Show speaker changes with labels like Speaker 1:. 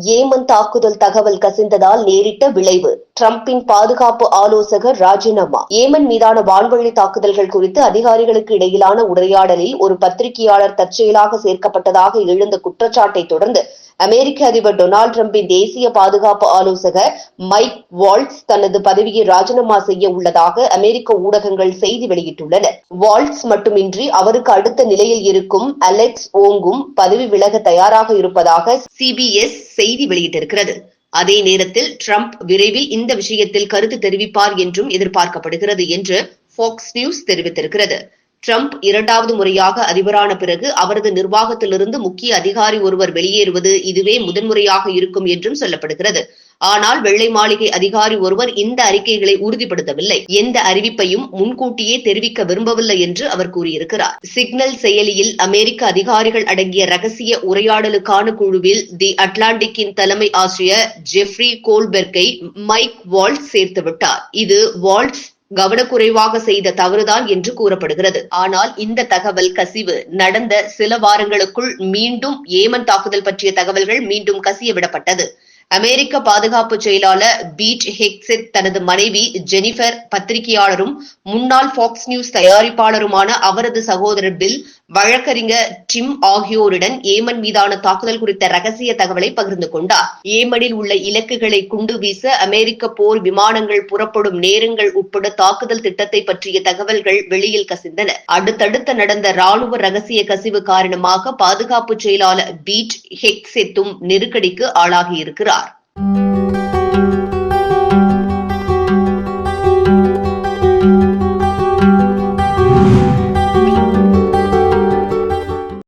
Speaker 1: Yemen தாக்குதல் தகவல் கசிந்ததால் நேரிட்ட விளைவு. டிரம்பின் பாதுகாப்பு ஆலோசகர் ராஜினாமா. ஏமன் மீதான வான்வழி தாக்குதல்கள் குறித்து அதிகாரிகளுக்கு இடையிலான உரையாடலில் ஒரு பத்திரிகையாளர் தற்செயலாக சேர்க்கப்பட்டதாக எழுந்த குற்றச்சாட்டை தொடர்ந்து அமெரிக்க அதிபர் டொனால்டு டிரம்பின் தேசிய பாதுகாப்பு ஆலோசகர் மைக் வால்ட்ஸ் தனது பதவியை ராஜினாமா செய்ய உள்ளதாக அமெரிக்க ஊடகங்கள் செய்தி வெளியிட்டுள்ளன. வால்ட்ஸ் மட்டுமின்றி அவருக்கு அடுத்த நிலையில் இருக்கும் அலெக்ஸ் ஓங்கும் பதவி விலக தயாராக இருப்பதாக சிபிஎஸ் செய்தி வெளியிட்டிருக்கிறது. அதே நேரத்தில் ட்ரம்ப் விரைவில் இந்த விஷயத்தில் கருத்து தெரிவிப்பார் என்றும் எதிர்பார்க்கப்படுகிறது என்று ஃபாக்ஸ் நியூஸ் தெரிவித்திருக்கிறது. ட்ரம்ப் இரண்டாவது முறையாக அதிபரான பிறகு அவரது நிர்வாகத்திலிருந்து முக்கிய அதிகாரி ஒருவர் வெளியேறுவது இதுவே முதன்முறையாக இருக்கும் என்றும் சொல்லப்படுகிறது. ஆனால் வெள்ளை மாளிகை அதிகாரி ஒருவர் இந்த அறிக்கைகளை உறுதிப்படுத்தவில்லை. எந்த அறிவிப்பையும் முன்கூட்டியே தெரிவிக்க விரும்பவில்லை என்று அவர் கூறியிருக்கிறார். சிக்னல் செயலியில் அமெரிக்க அதிகாரிகள் அடங்கிய ரகசிய உரையாடலுக்கான குழுவில் தி அட்லாண்டிக்கின் தலைமை ஆசிரியர் ஜெஃப்ரி கோல்பெர்க்கை மைக் வால்ட் சேர்த்துவிட்டார் இது வால்ட்ஸ் கவனக்குறைவாக செய்த தவறுதான் என்று கூறப்படுகிறது. ஆனால் இந்த தகவல் கசிவு நடந்த சில வாரங்களுக்குள் மீண்டும் ஏமன் தாக்குதல் பற்றிய தகவல்கள் மீண்டும் கசிய விடப்பட்டது. அமெரிக்க பாதுகாப்பு செயலாளர் பீட் ஹெக்ஸெட் தனது மனைவி ஜெனிஃபர் பத்திரிகையாளரும் முன்னாள் ஃபாக்ஸ் நியூஸ் தயாரிப்பாளருமான அவரது சகோதரர் பில் வழக்கறிஞர் டிம் ஆகியோருடன் ஏமன் மீதான தாக்குதல் குறித்த ரகசிய தகவலை பகிர்ந்து கொண்டார். ஏமனில் உள்ள இலக்குகளை குண்டு வீச அமெரிக்க போர் விமானங்கள் புறப்படும் நேரங்கள் உட்பட தாக்குதல் திட்டத்தை பற்றிய தகவல்கள் வெளியில் கசிந்தன. அடுத்தடுத்த நடந்த ராணுவ ரகசிய கசிவு காரணமாக பாதுகாப்பு செயலாளர் பீட் ஹெக்ஸெத்தும் நெருக்கடிக்கு ஆளாகியிருக்கிறார்.